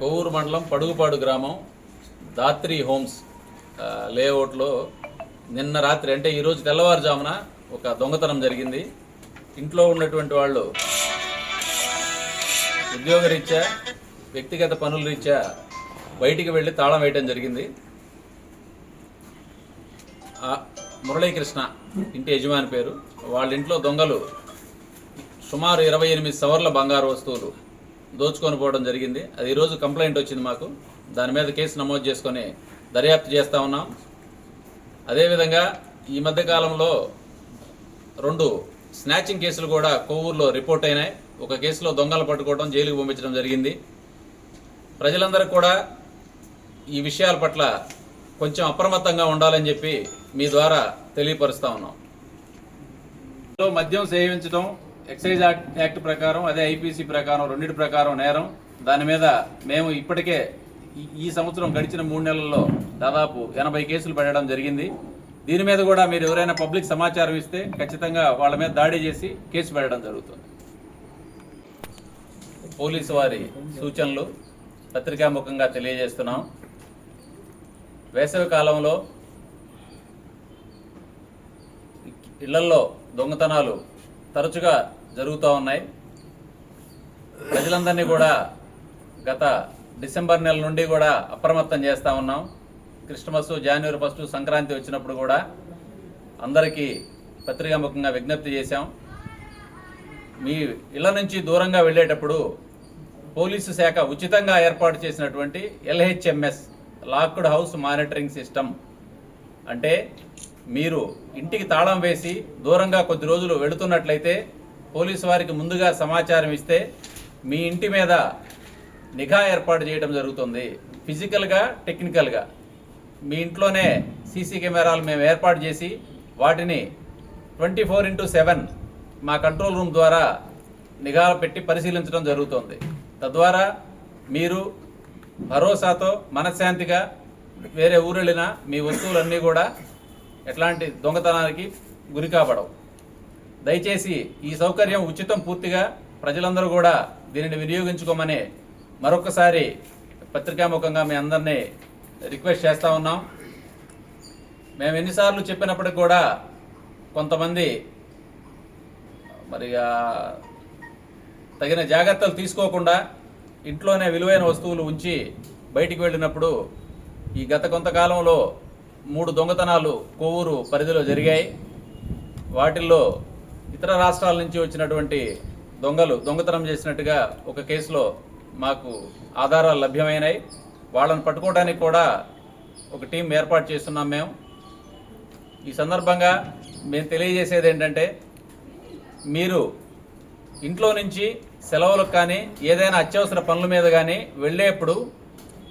కొవ్వూరు మండలం పడుగుపాడు గ్రామం దాత్రి హోమ్స్ లేఅవుట్లో నిన్న రాత్రి అంటే ఈరోజు తెల్లవారుజామున ఒక దొంగతనం జరిగింది. ఇంట్లో ఉన్నటువంటి వాళ్ళు ఉద్యోగరీత్యా వ్యక్తిగత పనుల రీత్యా బయటికి వెళ్ళి తాళం వేయటం జరిగింది. మురళీకృష్ణ ఇంటి యజమాని పేరు. వాళ్ళ ఇంట్లో దొంగలు. సుమారు ఇరవై ఎనిమిది సవర్ల బంగారు వస్తువులు దోచుకొని పోవడం జరిగింది. అది ఈరోజు కంప్లైంట్ వచ్చింది మాకు. దాని మీద కేసు నమోదు చేసుకొని దర్యాప్తు చేస్తూ ఉన్నాం. అదేవిధంగా ఈ మధ్య కాలంలో రెండు స్నాచింగ్ కేసులు కూడా కొవ్వూరులో రిపోర్ట్ అయినాయి. ఒక కేసులో దొంగలు పట్టుకోవడం జైలుకు పంపించడం జరిగింది. ప్రజలందరూ కూడా ఈ విషయాల పట్ల కొంచెం అప్రమత్తంగా ఉండాలని చెప్పి మీ ద్వారా తెలియపరుస్తా ఉన్నాం. మద్యం సేవించడం ఎక్సైజ్ యాక్ట్ యాక్ట్ ప్రకారం అదే ఐపీసీ ప్రకారం రెండింటి ప్రకారం నేరం. దాని మీద మేము ఇప్పటికే ఈ- ఈ సంవత్సరం గడిచిన మూడు నెలల్లో దాదాపు ఎనభై కేసులు పెట్టడం జరిగింది. దీని మీద కూడా మీరు ఎవరైనా పబ్లిక్ సమాచారం ఇస్తే ఖచ్చితంగా వాళ్ళ మీద దాడి చేసి కేసు పెట్టడం జరుగుతుంది. పోలీసు వారి సూచనలు పత్రికాముఖంగా తెలియజేస్తున్నాం. వేసవి కాలంలో ఇళ్ళల్లో దొంగతనాలు తరచుగా జరుగుతూ ఉన్నాయి. ప్రజలందరినీ కూడా గత డిసెంబర్ నెల నుండి కూడా అప్రమత్తం చేస్తూ ఉన్నాం. క్రిస్టమస్ జనవరి ఫస్ట్ సంక్రాంతి వచ్చినప్పుడు కూడా అందరికీ పత్రికాముఖంగా విజ్ఞప్తి చేశాం. మీ ఇళ్ళ నుంచి దూరంగా వెళ్ళేటప్పుడు పోలీసు శాఖ ఉచితంగా ఏర్పాటు చేసినటువంటి LHMS locked house monitoring system అంటే మీరు ఇంటికి తాళం వేసి దూరంగా కొద్ది రోజులు వెళుతున్నట్లయితే పోలీసు వారికి ముందుగా సమాచారం ఇస్తే మీ ఇంటి మీద నిఘా ఏర్పాటు చేయడం జరుగుతుంది. ఫిజికల్గా టెక్నికల్గా. మీ ఇంట్లోనే సీసీ కెమెరాలు మేము ఏర్పాటు చేసి వాటిని ట్వంటీ ఫోర్ ఇంటూ సెవెన్ మా కంట్రోల్ రూమ్ ద్వారా నిఘా పెట్టి పరిశీలించడం జరుగుతుంది. తద్వారా మీరు భరోసాతో మనశ్శాంతిగా వేరే ఊరు వెళ్ళినా మీ వస్తువులన్నీ కూడా ఎట్లాంటి దొంగతనానికి గురి కాబడవు. దయచేసి ఈ సౌకర్యం ఉచితం పూర్తిగా ప్రజలందరూ కూడా దీనిని వినియోగించుకోమని మరొకసారి పత్రికాముఖంగా మీ అందరినీ రిక్వెస్ట్ చేస్తూ ఉన్నాం. మేము ఎన్నిసార్లు చెప్పినప్పటికి కూడా కొంతమంది మరి తగిన జాగ్రత్తలు తీసుకోకుండా ఇంట్లోనే విలువైన వస్తువులు ఉంచి బయటికి వెళ్ళినప్పుడు ఈ గత కొంతకాలంలో మూడు దొంగతనాలు కొవ్వూరు పరిధిలో జరిగాయి. వాటిల్లో ఇతర రాష్ట్రాల నుంచి వచ్చినటువంటి దొంగలు దొంగతనం చేసినట్టుగా ఒక కేసులో మాకు ఆధారాలు లభ్యమైనాయి. వాళ్ళని పట్టుకోవడానికి కూడా ఒక టీం ఏర్పాటు చేస్తున్నాం మేము. ఈ సందర్భంగా మేము తెలియజేసేది ఏంటంటే మీరు ఇంట్లో నుంచి సెలవులకు కానీ ఏదైనా అత్యవసర పనుల మీద కానీ వెళ్ళేప్పుడు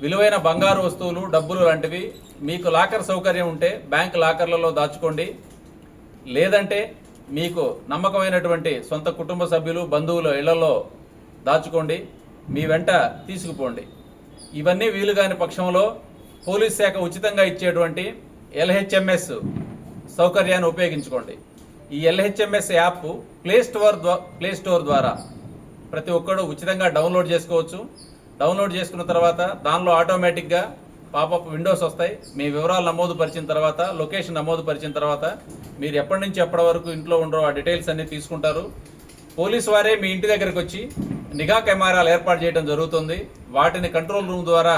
విలువైన బంగారు వస్తువులు డబ్బులు లాంటివి మీకు లాకర్ సౌకర్యం ఉంటే బ్యాంక్ లాకర్లలో దాచుకోండి. లేదంటే మీకు నమ్మకమైనటువంటి సొంత కుటుంబ సభ్యులు బంధువుల ఇళ్ళలో దాచుకోండి. మీ వెంట తీసుకుపోండి. ఇవన్నీ వీలు కాని పక్షంలో పోలీస్ శాఖ ఉచితంగా ఇచ్చేటువంటి ఎల్హెచ్ఎంఎస్ సౌకర్యాన్ని ఉపయోగించుకోండి. ఈ ఎల్హెచ్ఎంఎస్ యాప్ ప్లే స్టోర్ ద్వా ప్లే స్టోర్ ద్వారా ప్రతి ఒక్కడు ఉచితంగా డౌన్లోడ్ చేసుకోవచ్చు. డౌన్లోడ్ చేసుకున్న తర్వాత దానిలో ఆటోమేటిక్గా పాపప్ విండోస్ వస్తాయి. మీ వివరాలు నమోదు పరిచిన తర్వాత లొకేషన్ నమోదు పరిచిన తర్వాత మీరు ఎప్పటి నుంచి ఎప్పటి వరకు ఇంట్లో ఉండరో ఆ డీటెయిల్స్ అన్నీ తీసుకుంటారు. పోలీసు వారే మీ ఇంటి దగ్గరికి వచ్చి నిఘా కెమెరాలు ఏర్పాటు చేయడం జరుగుతుంది. వాటిని కంట్రోల్ రూమ్ ద్వారా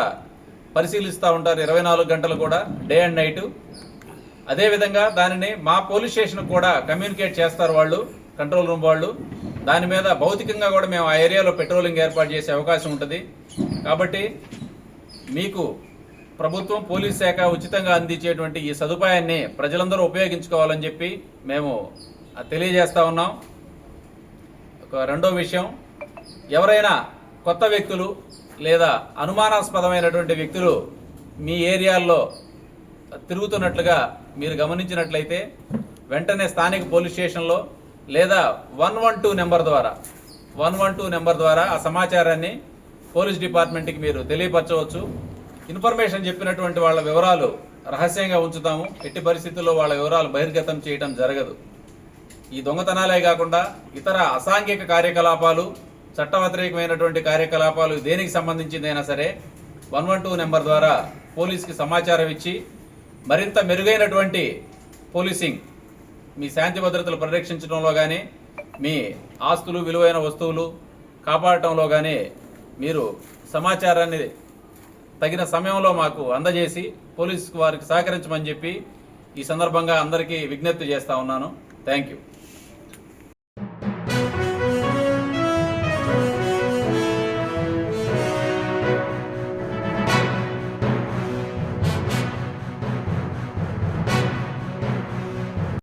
పరిశీలిస్తూ ఉంటారు. ఇరవై నాలుగు గంటలు కూడా డే అండ్ నైట్. అదేవిధంగా దానిని మా పోలీస్ స్టేషన్ కూడా కమ్యూనికేట్ చేస్తారు వాళ్ళు కంట్రోల్ రూమ్ వాళ్ళు. దాని మీద భౌతికంగా కూడా మేము ఆ ఏరియాలో పెట్రోలింగ్ ఏర్పాటు చేసే అవకాశం ఉంటుంది. కాబట్టి మీకు ప్రభుత్వం పోలీస్ శాఖ ఉచితంగా అందించేటువంటి ఈ సదుపాయాన్ని ప్రజలందరూ ఉపయోగించుకోవాలని చెప్పి మేము తెలియజేస్తా ఉన్నాం. ఒక రెండో విషయం ఎవరైనా కొత్త వ్యక్తులు లేదా అనుమానాస్పదమైనటువంటి వ్యక్తులు మీ ఏరియాల్లో తిరుగుతున్నట్లుగా మీరు గమనించినట్లయితే వెంటనే స్థానిక పోలీస్ స్టేషన్లో లేదా వన్ వన్ టూ నెంబర్ ద్వారా వన్ వన్ టూ నెంబర్ ద్వారా ఆ సమాచారాన్ని పోలీస్ డిపార్ట్మెంట్కి మీరు తెలియపరచవచ్చు. ఇన్ఫర్మేషన్ చెప్పినటువంటి వాళ్ళ వివరాలు రహస్యంగా ఉంచుతాము. ఎట్టి పరిస్థితుల్లో వాళ్ళ వివరాలు బహిర్గతం చేయడం జరగదు. ఈ దొంగతనాలే కాకుండా ఇతర అసాంఘిక కార్యకలాపాలు చట్ట వ్యతిరేకమైనటువంటి కార్యకలాపాలు దేనికి సంబంధించిందైనా సరే వన్ వన్ టూ నెంబర్ ద్వారా పోలీస్కి సమాచారం ఇచ్చి మరింత మెరుగైనటువంటి పోలీసింగ్ మీ శాంతి భద్రతలు పరిరక్షించడంలో కానీ మీ ఆస్తులు విలువైన వస్తువులు కాపాడటంలో కానీ మీరు సమాచారాన్ని తగిన సమయంలో మాకు అందజేసి పోలీసు వారికి సహకరించమని చెప్పి ఈ సందర్భంగా అందరికీ విజ్ఞప్తి చేస్తా ఉన్నాను. Thank you.